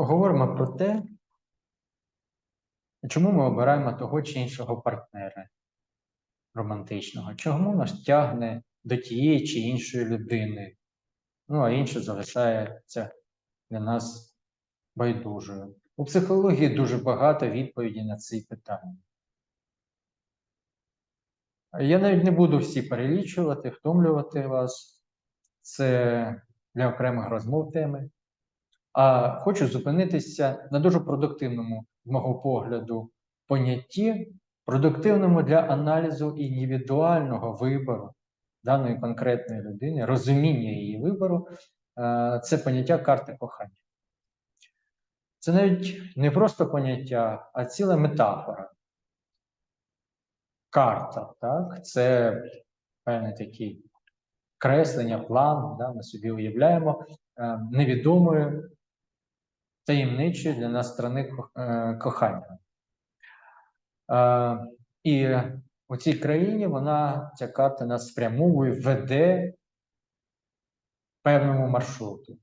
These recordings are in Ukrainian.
Поговоримо про те, чому ми обираємо того чи іншого партнера романтичного, чому нас тягне до тієї чи іншої людини, ну а інше залишається для нас байдужою. У психології дуже багато відповідей на ці питання. Я навіть не буду всі перелічувати, втомлювати вас. Це для окремих розмов теми. А хочу зупинитися на дуже продуктивному, з мого погляду, понятті, продуктивному для аналізу індивідуального вибору даної конкретної людини, розуміння її вибору е, це поняття карти кохання. Це навіть не просто поняття, а ціла метафора. Карта, так? Це певний такий креслення, план, да? ми собі уявляємо е, невідомої, таємничої для нас сторони е, кохання. Е, і у цій країні вона, ця карта нас спрямовує, веде певному маршруту.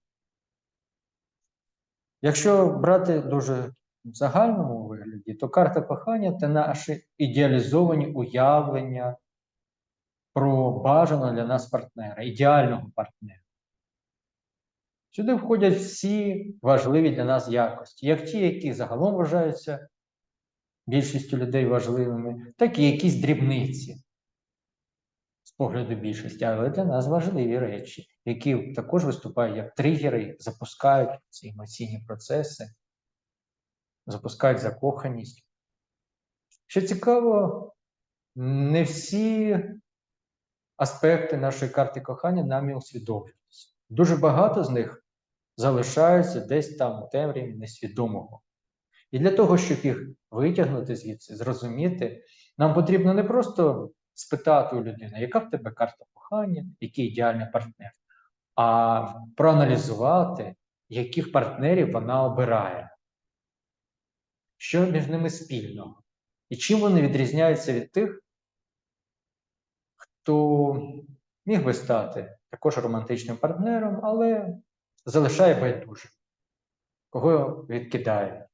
Якщо брати дуже в загальному вигляді, то карта кохання це наші ідеалізовані уявлення про бажаного для нас партнера, ідеального партнера. Сюди входять всі важливі для нас якості, як ті, які загалом вважаються більшістю людей важливими, так і якісь дрібниці з погляду більшості, але для нас важливі речі, які також виступають як тригери, запускають ці емоційні процеси, запускають закоханість. Що цікаво, не всі аспекти нашої карти кохання нам і усвідомлюються. Дуже багато з них залишаються десь там у темряві несвідомого. І для того, щоб їх витягнути звідси, зрозуміти, нам потрібно не просто спитати у людини, яка в тебе карта кохання, який ідеальний партнер, а проаналізувати, яких партнерів вона обирає, що між ними спільного, і чим вони відрізняються від тих, хто міг би стати також романтичним партнером, але залишає байдуже, кого відкидає.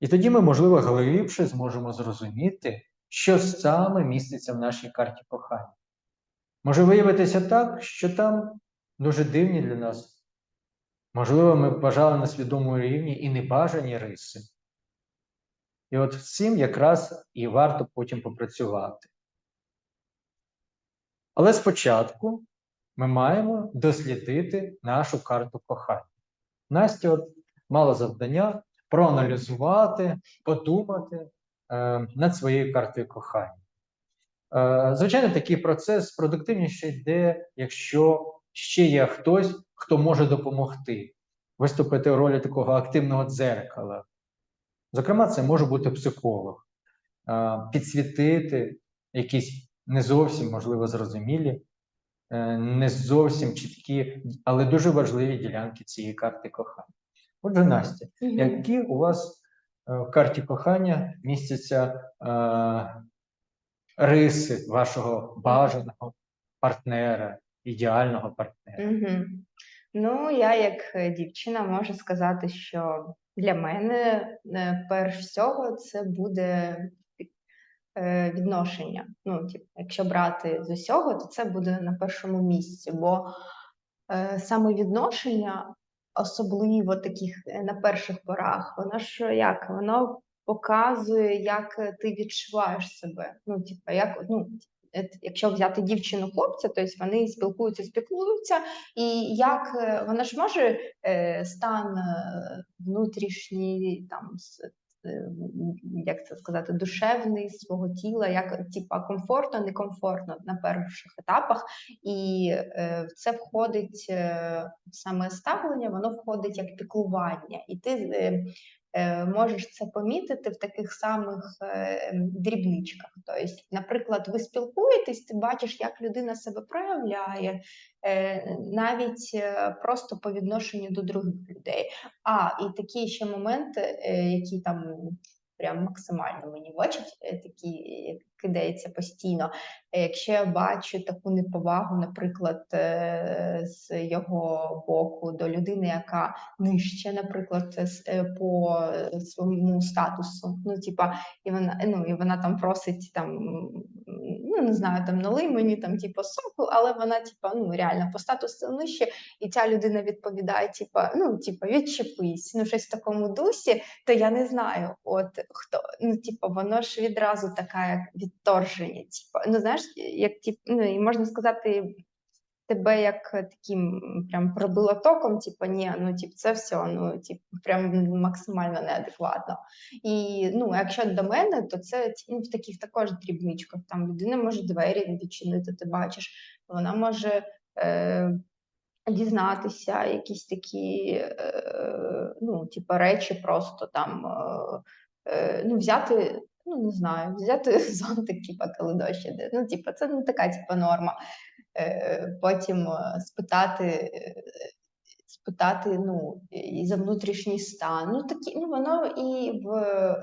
І тоді ми, можливо, глибше зможемо зрозуміти, що саме міститься в нашій карті кохання. Може виявитися так, що там дуже дивні для нас. Можливо, ми бажали на свідомому рівні і небажані риси. І от з цим якраз і варто потім попрацювати. Але спочатку ми маємо дослідити нашу карту кохання. Настя от мала завдання проаналізувати, подумати е, над своєю картою кохання. Е, Звичайно, такий процес продуктивніше йде, якщо ще є хтось, хто може допомогти виступити в ролі такого активного дзеркала. Зокрема, це може бути психолог, е, підсвітити якісь не зовсім, можливо, зрозумілі, не зовсім чіткі, але дуже важливі ділянки цієї карти кохання. Отже, Настя, які у вас е, в карті кохання містяться е, риси вашого бажаного партнера, ідеального партнера? Угу. Ну, я як е, дівчина можу сказати, що для мене е, перш всього це буде е, відношення. Ну, якщо брати з усього, то це буде на першому місці, бо е, саме відношення, особливо таких е, на перших порах, воно ж як воно показує, як е, ти відчуваєш себе. Ну, типу, як ну. Якщо взяти дівчину хлопця, тобто вони спілкуються, спілкуються, і як е, вона ж може е, стан е, внутрішній, там е, як це сказати, душевний свого тіла, як типа комфортно, некомфортно на перших етапах, і е, в це входить е, саме ставлення, воно входить як піклування, і ти е, е, можеш це помітити в таких самих е, дрібничках. Тобто, наприклад, ви спілкуєтесь, ти бачиш, як людина себе проявляє, е, навіть е, просто по відношенню до других людей. А, і такі ще моменти, е, які там прям максимально мені бачать, е, такі, кидається постійно. Якщо я бачу таку неповагу, наприклад, е, з його боку до людини, яка нижче, наприклад, е, по своєму статусу, ну типа, і вона ну і вона там просить там, ну не знаю, там налий мені там, типу, соку, але вона, типа, ну реально по статусу нижче, і ця людина відповідає, типа, ну, типа, відчепись, ну щось в такому дусі, то я не знаю, от хто, ну, типа, воно ж відразу така як відторження, типа, ну знаєш, як тип, ну і можна сказати. Тебе як таким прям пробило током, типу, ні, ну тип, це все, ну тип, прям максимально неадекватно. І ну, якщо до мене, то це ну, в таких також дрібничках. Там людина може двері відчинити, ти бачиш, вона може е, дізнатися якісь такі е, ну, типу, речі, просто там е, е, ну, взяти. Ну, не знаю, взяти зонтик, типа, коли дощ іде. Ну, типа, це не така типа норма. Е, потім е, спитати, е, спитати ну, і за внутрішній стан. Ну, такі, ну, воно і в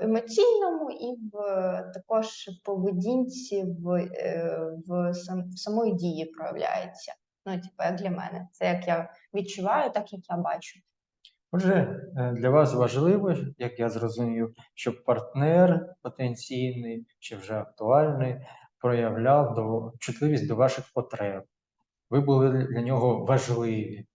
емоційному, і в також поведінці, в, е, в, сам, в самої дії проявляється. Ну, типу, як для мене. Це як я відчуваю, так як я бачу. Отже, е, для вас важливо, як я зрозумів, щоб партнер потенційний чи вже актуальний проявляв до, чутливість до ваших потреб. Ви були для нього важливі.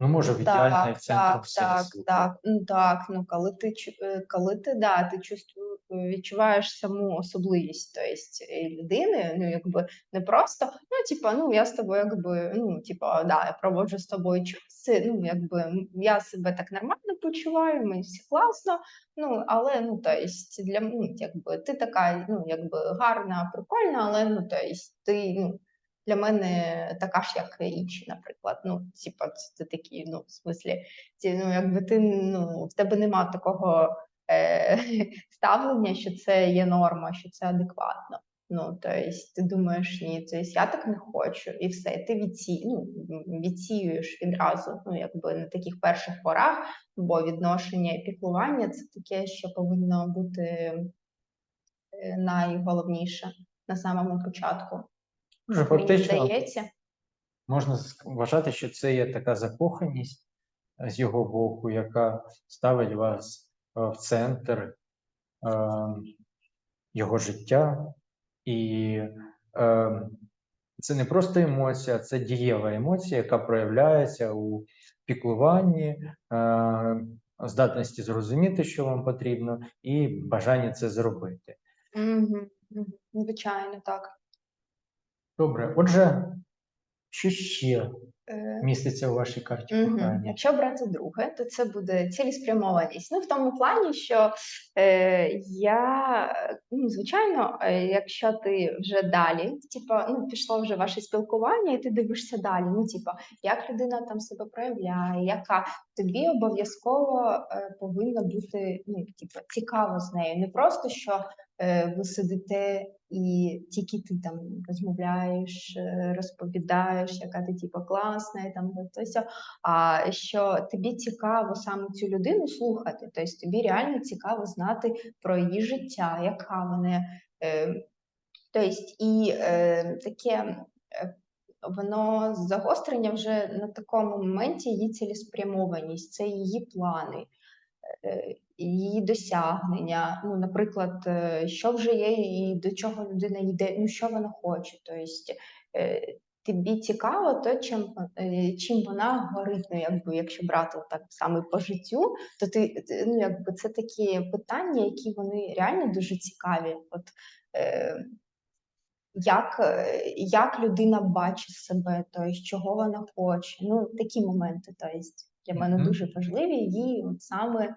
Ну, може, в ідеальний Так, центром так, так, так, ну так. Ну коли ти е, коли ти да, ти чувству, відчуваєш саму особливість тобто, е, людини, ну якби не просто, ну типа, ну я з тобою, якби, ну типа, да, я проводжу з тобою час, ну якби я себе так нормально почуваю, мені всі класно. Ну але ну тобто, для ну, якби ти така, ну якби гарна, прикольна, але ну тобто, ти ну для мене така ж, як інші, наприклад. Ну, типа, це такі, ну, в смислі, ці, ну, якби ти ну, в тебе нема такого е, ставлення, що це є норма, що це адекватно. Ну, тобто, ти думаєш, ні, тобто, я так не хочу, і все, ти відсі, ну, відсіюєш відразу, ну, якби на таких перших порах, бо відношення і піклування це таке, що повинно бути е, найголовніше на самому початку. Отже, Мені здається. можна вважати, що це є така закоханість е, з його боку, яка ставить вас е, в центр е, його життя. І е, це не просто емоція, це дієва емоція, яка проявляється у піклуванні, е, здатності зрозуміти, що вам потрібно, і бажання це зробити. Звичайно, так. Добре, отже, що ще міститься у вашій карті кохання? Якщо брати друге, то це буде цілеспрямованість. Ну, в тому плані, що е, я, е, ну, звичайно, е, якщо ти вже далі, типа, ну, пішло вже ваше спілкування, і ти дивишся далі. Ну, типа, як людина там себе проявляє, яка тобі обов'язково е, повинно бути ну, типа, цікаво з нею. Не просто що е, ви сидите і тільки ти там розмовляєш, е, розповідаєш, яка ти типу, класна, і там то сьо, а що тобі цікаво саме цю людину слухати. Тобто тобі реально цікаво знати про її життя, яка вона. Е, тобто, і е, таке. е, Воно загострення вже на такому моменті її цілеспрямованість, це її плани, е, її досягнення. Ну, наприклад, е, що вже є і до чого людина йде, ну що вона хоче. Тобто е, тобі цікаво то, чим, е, чим вона горить. Ну, якби, якщо брати так саме по життю, то ти ну, якби це такі питання, які вони реально дуже цікаві. От, е, як, е, як людина бачить себе, тобто, чого вона хоче. Ну, такі моменти, тобто, для мене Мгм. дуже важливі, і от саме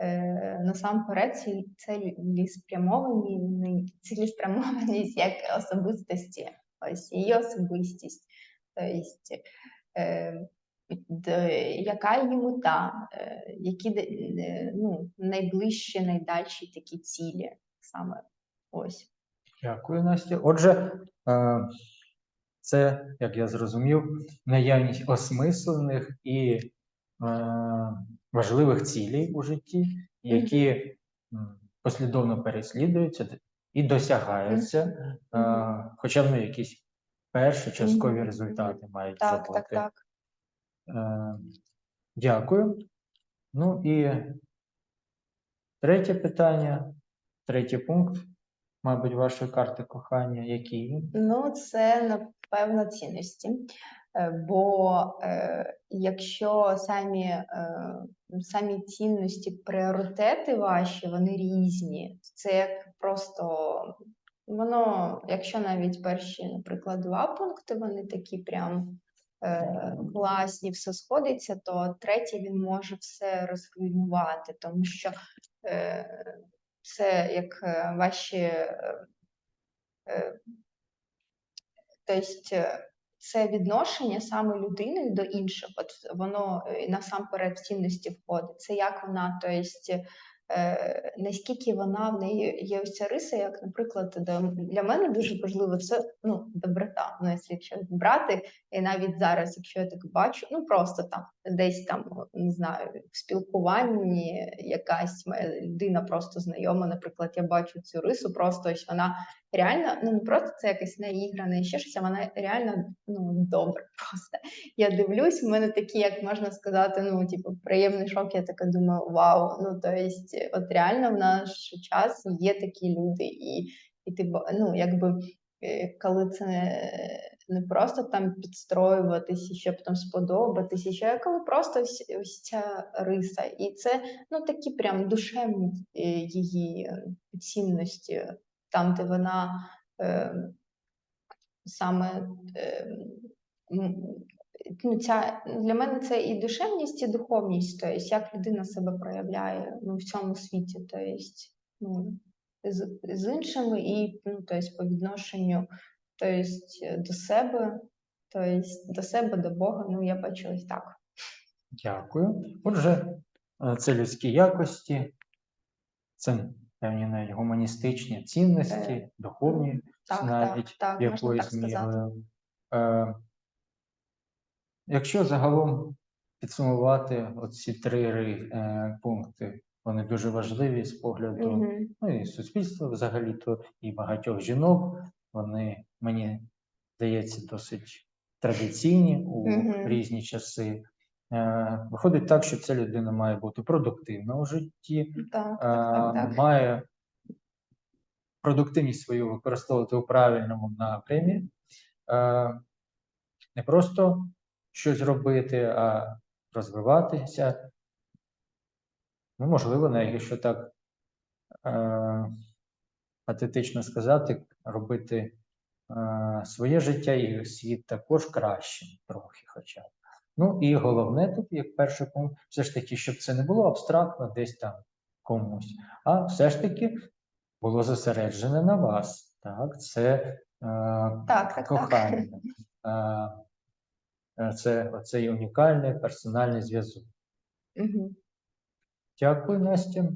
е, насамперед ці- цілеспрямовані, цілеспрямованість як особистості, ось її особистість. Тобто, е, яка її мета, е, які е, ну, найближчі, найдальші такі цілі саме ось. Дякую, Настя. Отже, е, це, як я зрозумів, наявність осмислених і е, важливих цілей у житті, які послідовно переслідуються, і досягаються, е, хоча б ну, якісь перші часткові результати мають Так, вже так, так. Е, Дякую. Ну і третє питання, третій пункт, мабуть, вашої карти кохання, він? Ну, це напевно цінності. Е, Бо е, якщо самі, е, самі цінності, пріоритети ваші, вони різні, це просто воно, якщо навіть перші, наприклад, два пункти, вони такі прям е, класні, все сходиться, то третій він може все розруйнувати, тому що е, це як е, ваші. е, е, Тобто це відношення саме людини до інших, от воно насамперед в цінності входить. Це як вона, тобто, наскільки вона в неї є ось ця риса, як, наприклад, для, мене дуже важливо це ну, доброта. Ну, якщо брати, і навіть зараз, якщо я так бачу, ну просто там десь там не знаю, в спілкуванні якась моя людина просто знайома, наприклад, я бачу цю рису, просто ось вона реально, ну не просто це якась наіграна і ще щось, а вона реально ну, добра просто. Я дивлюсь, в мене такі, як можна сказати, ну, типу, приємний шок, я така думаю, вау, ну то есть, от реально в наш час є такі люди, і, і ти ну, якби. е, Коли це не просто там підстроюватися, щоб там сподобатися, ще коли просто ось, ось ця риса, і це ну такі прям душевні е, її цінності, там, де вона е, саме е, ну, ця, для мене це і душевність, і духовність, тобто як людина себе проявляє ну, в цьому світі, тобто, ну, з, з іншими і ну, тобто, по відношенню тобто, до себе, тобто, до себе, до Бога, ну я бачу ось так. Дякую. Отже, е, це людські якості, це певні навіть гуманістичні цінності, Е, духовні Так, навіть так, так, якоюсь мірою. Е, Якщо загалом підсумувати оці три е, пункти, вони дуже важливі з погляду Мгм. ну, і суспільства взагалі-то, і багатьох жінок, вони, мені здається, досить традиційні у Мгм. різні часи. Е, Виходить так, що ця людина має бути продуктивна у житті, Так, так, так, так. має продуктивність свою використовувати у правильному напрямі, Е, не просто щось робити, а розвиватися. Ну, можливо, навіть якщо так е, патетично сказати, робити е, своє життя і світ також кращим трохи хоча б. Ну і головне тут, як перший пункт, все ж таки, щоб це не було абстрактно десь там комусь, а все ж таки було зосереджене на вас. Так, це е, Так, так, так. кохання. Е, е, це оцей унікальний персональний зв'язок. Угу. Дякую, Настя.